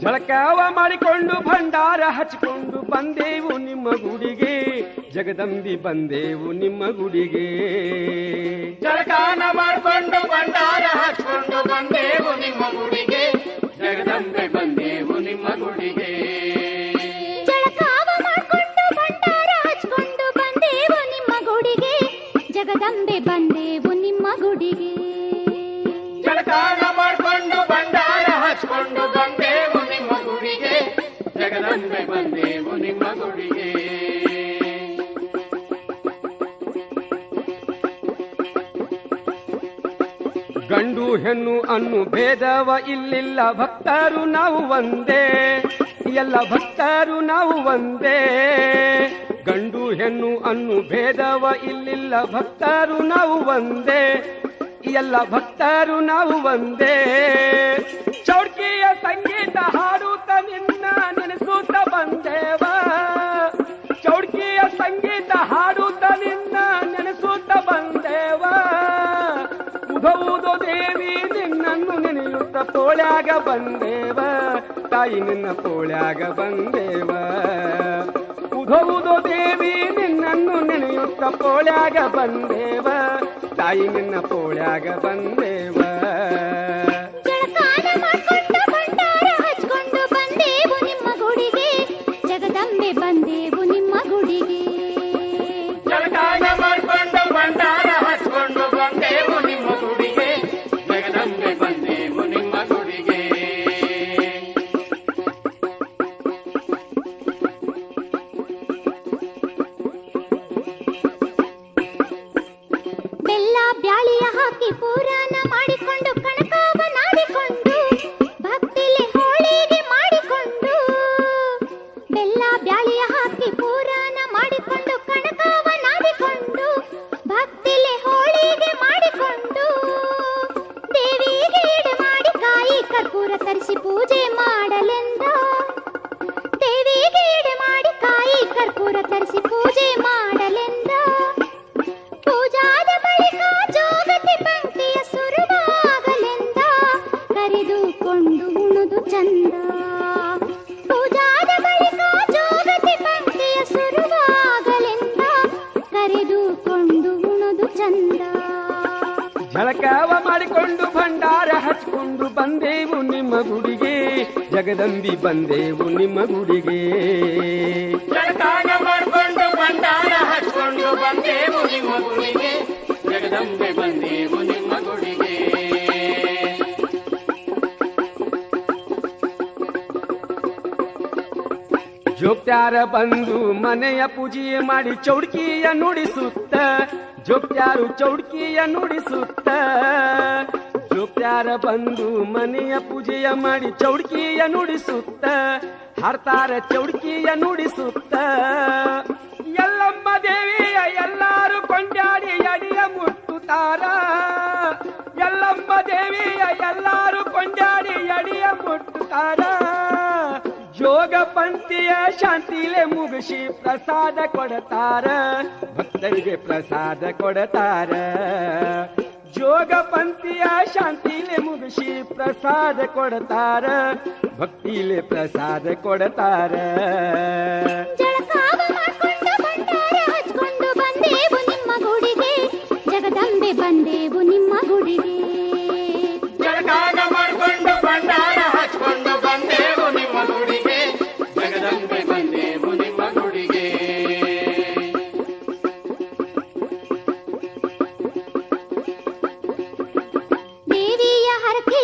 ಜಳಕಾವ ಮಾಡಿಕೊಂಡು ಭಂಡಾರ ಹಚ್ಚಿಕೊಂಡು ಬಂದೇವು ನಿಮ್ಮ ಗುಡಿಗೆ. ಜಗದಂಬಿ ಬಂದೇವು ನಿಮ್ಮ ಗುಡಿಗೆ. ಜಳಕಾನ ಮಾಡ್ಕೊಂಡು ಭಂಡಾರ ಹಚ್ಚಿಕೊಂಡು ಬಂದೇವು ನಿಮ್ಮ ಗುಡಿಗೆ. ಜಗದಂಬೆ ಬಂದೇವು ನಿಮ್ಮ ಗುಡಿಗೆ. ಜಳಕಾವ ಮಾಡ್ಕೊಂಡು ಭಂಡಾರ ಹಚ್ಕೊಂಡು ಬಂದೇವು ನಿಮ್ಮ ಗುಡಿಗೆ. ಜಗದಂಬೆ ಬಂದೇವು ನಿಮ್ಮ ಗುಡಿಗೆ. ಜಳಕಾನ ಮಾಡ್ಕೊಂಡು ಭಂಡಾರ ಹಚ್ಕೊಂಡು ಬಂದೇವು ಜಗದಂಬೆ ಬಂದೇವು ನಿಮ್ಮ ಗುಡಿಗೆ. ಗಂಡು ಹೆಣ್ಣು ಅನ್ನು ಭೇದವ ಇಲ್ಲಿಲ್ಲ, ಭಕ್ತರು ನಾವು ಒಂದೇ. ಎಲ್ಲ ಭಕ್ತರು ನಾವು ಒಂದೇ. ಗಂಡು ಹೆಣ್ಣು ಅನ್ನು ಭೇದವ ಇಲ್ಲಿಲ್ಲ, ಭಕ್ತರು ನಾವು ಒಂದೇ. ಎಲ್ಲ ಭಕ್ತರು ನಾವು ಒಂದೇ. ಚೌಡ್ಕಿಯ ಸಂಗೀತ ಹಾಡುತ್ತ ನಿನ್ನ ಬಂದೇವ ಚೌಡ್ಕಿಯ ಸಂಗೀತ ಹಾಡುತ್ತ ನಿನ್ನ ನೆನೆಸುತ್ತ ಬಂದೇವ? ಉಧೌದು ದೇವಿ ನಿನ್ನನ್ನು ನೆನೆಯುತ್ತ ಪೋಳ್ಯಾಗ ಬಂದೇವ? ತಾಯಿ ನಿನ್ನ ಪೋಳ್ಯಾಗ ಬಂದೇವ? ಉಧೌದು ದೇವಿ ನಿನ್ನನ್ನು ನೆನೆಯುತ್ತ ಪೋಳ್ಯಾಗ ಬಂದೇವ? ತಾಯಿ ನಿನ್ನ ಪೋಳ್ಯಾಗ ಬಂದೇವ ತರಿಸಿ ಪೂಜೆ ಮಾಡಲೆಂದ? ದೇವಿಗೆ ಎಡೆ ಮಾಡಿ ಕಾಯಿ ಕರ್ಪೂರ ತರಿಸಿ ಪೂಜೆ ಮಾಡಲೆಂದ? ಪೂಜಾದ ಬಳಿಕ ಜೋಗತಿ ಪಂಕ್ತಿಯ ಸುರುವಾಗಲೆಂದ ಕರೆದುಕೊಂಡು ಉಣುದು ಚಂದ. ಪೂಜಾದ ಬಳಿಕ ಜೋಗತಿ ಪಂಕ್ತಿಯ ಸುರುವಾಗಲೆಂದ ಕರೆದುಕೊಂಡು ಉಣುದು ಚಂದ. ಝಳಕಾವ ಮಾಡಿಕೊಂಡು ಭಂಡಾರ ಹಚ್ಕೊಂಡು ಬಂದೇವು ನಿಮ್ಮ ಗುಡಿಗೆ. ಜಗದಂಬಿ ಬಂದೇವು ನಿಮ್ಮ ಗುಡಿಗೆ. ಜಳಕಾನ ಮಾಡ್ಕೊಂಡು ಭಂಡಾರ ಹಚ್ಕೊಂಡು ಬಂದೇವು ನಿಮ್ಮ ಗುಡಿಗೆ. ಜಗದಂಬೆ ಬಂದೇವು ನಿಮ್ಮ ಗುಡಿಗೆ. ಜೋಕ್ಯಾರ ಬಂದು ಮನೆಯ ಪೂಜೆ ಮಾಡಿ ಚೌಡ್ಕಿಯ ನುಡಿಸುತ್ತ. ಜೋಕ್ಯಾರು ಚೌಡ್ಕಿಯ ನುಡಿಸುತ್ತ. ಜೋಕ್ಯಾರ ಬಂದು ಮನೆಯ ಪೂಜೆಯ ಮಾಡಿ ಚೌಡ್ಕಿಯ ನುಡಿಸುತ್ತ, ಹರ್ತಾರ ಚೌಡ್ಕಿಯ ನುಡಿಸುತ್ತ. ಎಲ್ಲಮ್ಮ ದೇವಿಯ ಎಲ್ಲಾರು ಕೊಂಡಾಡಿ ಅಡಿಯ ಮುಟ್ಟುತ್ತಾರ. ಎಲ್ಲಮ್ಮ ದೇವಿಯ ಎಲ್ಲಾರು ಕೊಂಡಾಡಿ ಅಡಿಯ ಮುಟ್ಟುತ್ತಾರ. ಯೋಗ ಪಂಥಿಯ ಶಾಂತಿಲೆ ಮುಗಿಸಿ ಪ್ರಸಾದ ಕೊಡತಾರ. ಭಕ್ತರಿಗೆ ಪ್ರಸಾದ ಕೊಡತಾರ. ಯೋಗ ಪಂಥಿಯ ಶಾಂತಿಲೆ ಮುಗಿಸಿ ಪ್ರಸಾದ ಕೊಡತಾರ. ಭಕ್ತಿಲೆ ಪ್ರಸಾದ ಕೊಡತಾರ.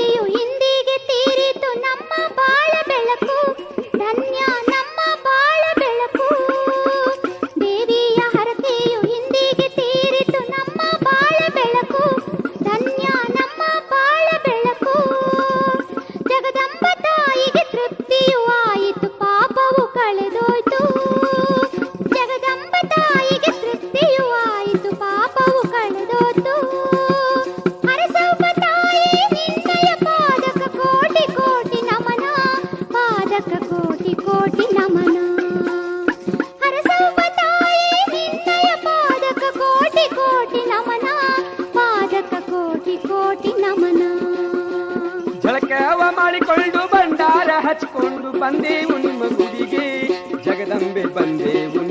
you. ಕೋಟಿ ಬಂದೆವು ನಿಮ್ಮ ಗುಡಿಗೆ. ಜಗದಂಬೆ ಬಂದೇವು